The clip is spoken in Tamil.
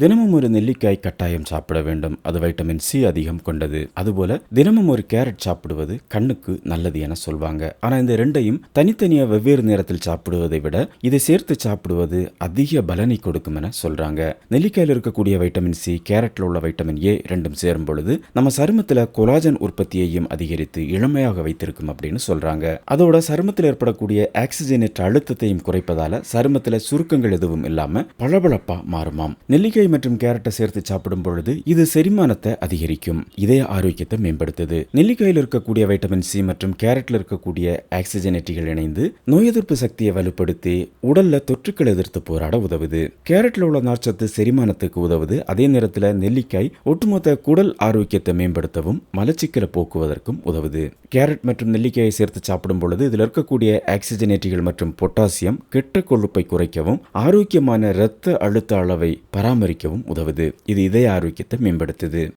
தினமும் ஒரு நெல்லிக்காய் கட்டாயம் சாப்பிட வேண்டும். அது வைட்டமின் சி அதிகம் கொண்டது. அதுபோல தினமும் ஒரு கேரட் சாப்பிடுவது கண்ணுக்கு நல்லது என சொல்வாங்க. ஆனா இந்த ரெண்டையும் தனித்தனியா வெவ்வேறு நேரத்தில் சாப்பிடுவதை விட இதை சேர்த்து சாப்பிடுவது அதிக பலனை கொடுக்கும் என சொல்றாங்க. நெல்லிக்காயில் இருக்கக்கூடிய வைட்டமின் சி கேரட்ல உள்ள வைட்டமின் ஏ ரெண்டும் சேரும் பொழுது நம்ம சருமத்துல கொலாஜன் உற்பத்தியையும் அதிகரித்து இளமையாக வைத்திருக்கும் அப்படின்னு சொல்றாங்க. அதோட சருமத்தில் ஏற்படக்கூடிய ஆக்சிஜனேற்ற அழுத்தத்தையும் குறைப்பதால சருமத்தில் சுருக்கங்கள் எதுவும் இல்லாம பளபளப்பா மாறுமாம். நெல்லிக்காய் மற்றும் கேரட்டை சேர்த்து சாப்பிடும் பொழுது இது செரிமானத்தை அதிகரிக்கும். இதய ஆரோக்கியத்தை மேம்படுத்துது. நெல்லிக்காயில் இருக்கக்கூடிய வைட்டமின் சி மற்றும் கேரட்ல இருக்கக்கூடிய ஆக்சிஜனேட்டிகள் இணைந்து நோய் எதிர்ப்பு சக்தியை வலுப்படுத்தி உடல்ல தொற்றுக்கள் எதிர்த்து போராட உதவுது. கேரட்ல உள்ள நார்ச்சத்து செரிமானத்துக்கு உதவுது. அதே நேரத்துல நெல்லிக்காய் ஒட்டுமொத்த குடல் ஆரோக்கியத்தை மேம்படுத்தவும் மலச்சிக்கலை போக்குவதற்கும் உதவுது. கேரட் மற்றும் நெல்லிக்காயை சேர்த்து சாப்பிடும் பொழுது இதில் இருக்கக்கூடிய ஆக்சிஜனேட்டிகள் மற்றும் பொட்டாசியம் கெட்ட கொழுப்பை குறைக்கவும் ஆரோக்கியமான இரத்த அழுத்த அளவை பராமரிக்க பராமரிக்கவும் உதவுது. இது இதய ஆரோக்கியத்தை மேம்படுத்துது.